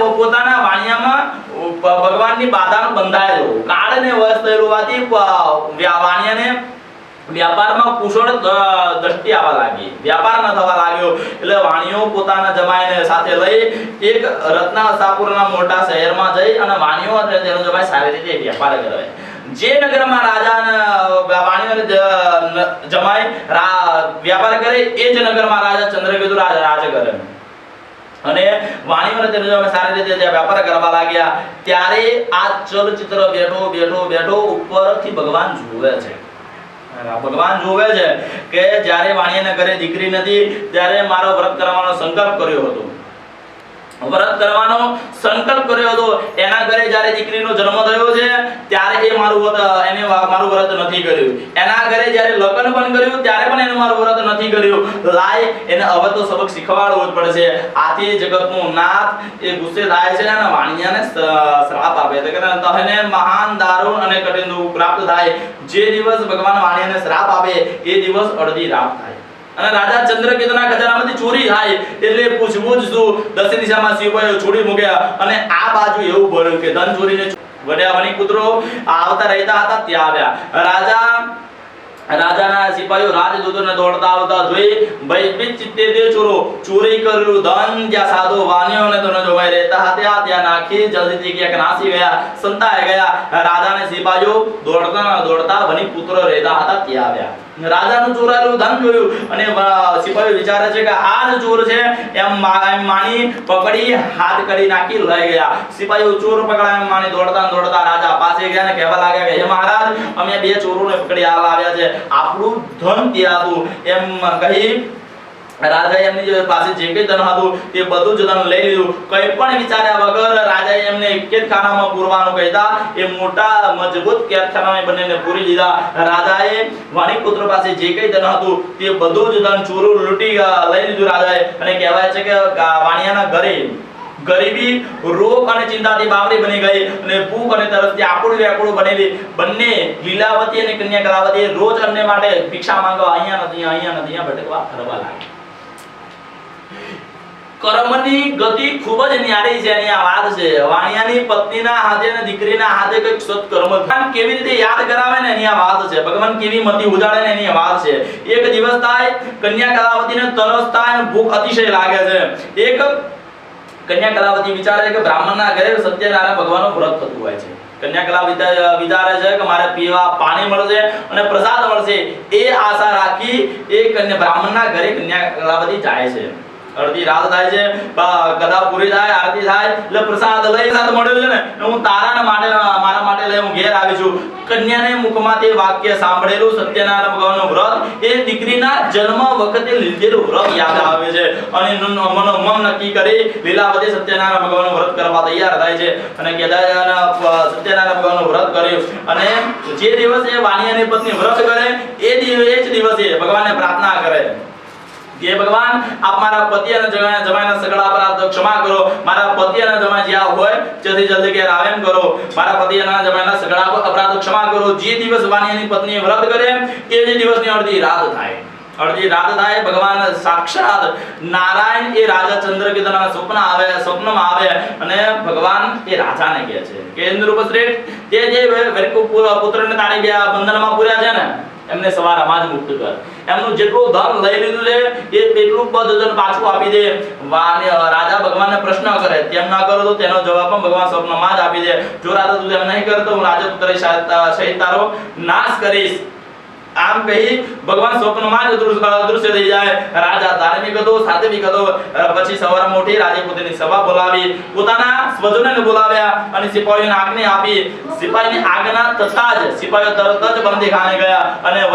પોતાના વાણિયામાં ભગવાનની બાધાનો બંધાયેલો. કાળને વશ થયેલું વાણિયાને વ્યાપારમાં કુશળ દ્રષ્ટિ આવવા લાગી. વ્યાપાર ન થવા લાગ્યો. એટલે વાણિયો પોતાના જમાઈને સાથે લઈ એક રત્નાસાપુરના મોટા શહેરમાં જઈ અને વાણિયો અને તેનો જમાઈ સારી રીતે વ્યાપાર કરે જે નગરમાં રાજા અને જમાઈ વ્યાપાર કરે, એ જ નગરમાં રાજા ચંદ્રકેતુ રાજ કરે અને વાણીઓને તેને અમે સારી રીતે જે વ્યાપાર કરવા લાગ્યા, ત્યારે આ ચલચિત્ર બેઠો બેઠો બેઠો ઉપરથી ભગવાન જુએ છે. ભગવાન જુએ છે કે જ્યારે વાણિયાના ઘરે દીકરી નથી, ત્યારે મારો વ્રત કરવાનો સંકલ્પ કર્યો હતો. વ્રત કરવાનો સંકલ્પ કર્યો હતો. એના ઘરે જ્યારે દીકરીનો જન્મ થયો છે, ત્યારે એ મારું એને મારું વ્રત નથી કર્યું. એના ઘરે જ્યારે લગ્ન પણ કર્યું, ત્યારે પણ એનું મારું વ્રત નથી કર્યું. લાય, એને હવે તો સબક શીખવાડવો જ પડશે. આથી જગતનો નાથ, એ ગુસ્સે થાય છે અને વાણિયાને શ્રાપ આપે છે. કે તહને મહાન દારૂણ અને કઠિન પ્રાપ્ત થાય. જે દિવસ ભગવાન વાણિયાને શ્રાપ આપે, એ દિવસ અડધી રાત થાય. અને રાજા ચંદ્રકેતુના ખજાનામાંથી ચોરી થાય એટલે પૂછવું જ શું દક્ષિણ દિશામાં સિપાહીઓ છોડી મૂક્યા અને આ બાજુ એવું બન્યું કે ધન ચોરીને વડ્યા કૂતરો આવતા રહેતા હતા ત્યાં આવ્યા. રાજા, રાજાના સિપાહીઓ રાજદૂતોને દોડતા આવતા જોઈ ભયભીત ચિત્તે તે ચોરો, ચોરી કરેલું ધન જ્યાં સાધુ વાનીઓને તને જોવાઈ રહેતા હતા, ત્યાં નાખી જલ્દીથી ક્યાંક નાસી ગયા, સંતાઈ ગયા. રાજાને સિપાહીઓ દોડતા દોડતા વની પુત્રો રહેતા હતા ત્યાં આવ્યા. રાજાનું ચોરાયેલું ધન જોયું અને અ, સિપાહીઓ વિચારે છે કે આ જ ચોર છે એમ માની પકડી હાથ કરી નાખી લઈ ગયા. સિપાહીઓ ચોર પકડાય એમ માની દોડતા દોડતા રાજા પાસે ગયા ને કહેવા લાગ્યા કે હે મહારાજ અમે બે ચોરોને પકડી આવ્યા છે. આપણું ધન ત્યાં હતું. એમ કહી રાજાએ એમની પાસે જે કંઈ ધન હતું તે બધું જ ધન લઈ લીધું. કંઈ પણ વિચાર્યા વગર રાજાએ એમને કેદખાનામાં પૂરવાનું કહેતા એ મોટા મજબૂત કેદખાનામાં બંનેને પૂરી દીધા. રાજાએ વાણિકપુત્ર પાસે જે કંઈ ધન હતું તે બધું જ ધન ચોરું લૂંટી લઈ લીધું રાજાએ. અને કહેવાય છે કે વાણિયાના ઘરે ગરીબી, રોગ અને ચિંતાથી બાવરી બની ગઈ અને ભૂખ અને તરસથી આકુડ વ્યાકુળ બનેલી. બંને લીલાવતી અને કન્યા કલાવતી રોજ અન્ય માટે ભિક્ષા માંગવા, અહીંયા નથી અહીંયા નથી, અહીંયા ભટકવા ફરવા લાગ્યા. કર્મની ગતિ ખૂબ જ ન્યારી છે આ વાત છે. વાણિયાની પત્નીના હાથે અને દીકરીના હાથે કંઈક સત્કર્મ ભગવાન કેવી રીતે યાદ કરાવે ને આ વાત છે? ભગવાન કેવી મતિ ઉજાડે ને એની વાત છે? એક દિવસ થાય, કન્યા કલાવતીને તરસ થાય અને ભૂખ અતિશય લાગે છે. એક કન્યા કલાવતી વિચારે કે બ્રાહ્મણના ઘરે સત્યનારાયણ ભગવાનનું વ્રત થતું હોય છે. કન્યા કલા વિચારે છે કે મારે પીવા પાણી મળશે અને પ્રસાદ મળશે. એ આશા રાખી એ કન્યા, બ્રાહ્મણના ઘરે કન્યા કલાવતી જાય છે. અડધી રાત થાય છે કદા પૂરી થાય, આરતી થાય એટલે પ્રસાદ લઈ સાથે મળ્યો છે ને હું તારા માટે, મારા માટે લઈ હું ઘેર આવી છું. કન્યાને મુખમાં તે વાક્ય સાંભળેલું સત્યનારાયણ ભગવાનનું વ્રત, એ દીકરીના જન્મ વખતે લીધેલું વ્રત યાદ આવે છે. અને ન- મનોમન નક્કી કરી લીલાવતી સત્યનારાયણ ભગવાનનું વ્રત કરવા તૈયાર થાય છે. અને કેદારના સત્યનારાયણ ભગવાનનું વ્રત કર્યું. અને જે દિવસે વાણિયાની પત્ની વ્રત કરે, એ દિવસે ભગવાનને પ્રાર્થના કરે. કે ભગવાન, આપ મારા પતિ અને જમાઈ જમાઈના સગડા અપરાધ ક્ષમા કરો. મારા પતિ અને જમાઈ જ્યાં હોય જલ્દી જલ્દી કે રાવેમ કરો. મારા પતિ અને જમાઈના સગડા અપરાધ ક્ષમા કરો. જે દિવસ વાણીની પત્ની વ્રત કરે, તે જ દિવસની અડધી રાત થાય. અડધી રાત થાય, ભગવાન સાક્ષાત નારાયણ એ રાજા ચંદ્રકેતુના સ્વપ્ન આવે, સ્વપ્નમાં આવે અને ભગવાન એ રાજાને કહે છે. કે ઇન્દ્રરૂપ તે જે પુત્રને તારી બંધનમાં પૂર્યા છે ને? એમને સવારમાં જ મુક્ત કર. એમનું જેટલું ધન લઈ લીધું છે, એ એટલું બધું ધન પાછું આપી દે. રાજા ભગવાનને પ્રશ્ન કરે, તેમ ના કરો તો તેનો જવાબ પણ ભગવાન સ્વપ્નમાં જ આપી દે. જો રાજા તું તેમ નહીં કરતો, હું રાજપુત્ર સહિત તારો નાશ કરીશ. આમ કહી ભગવાન સ્વપ્નમાં જ દૃશ્ય થઈ જાય. રાજા ધાર્મિક હતો સાત્વિક હતો. પછી સવારે મોટી રાજપૂતની સભા બોલાવી. પોતાના સ્વજનોને બોલાવ્યા અને સિપાહીઓને આજ્ઞા આપી. સિપાહીની આજ્ઞા થતા જ સિપાહીઓ તરત જ બંદીખાને ગયા અને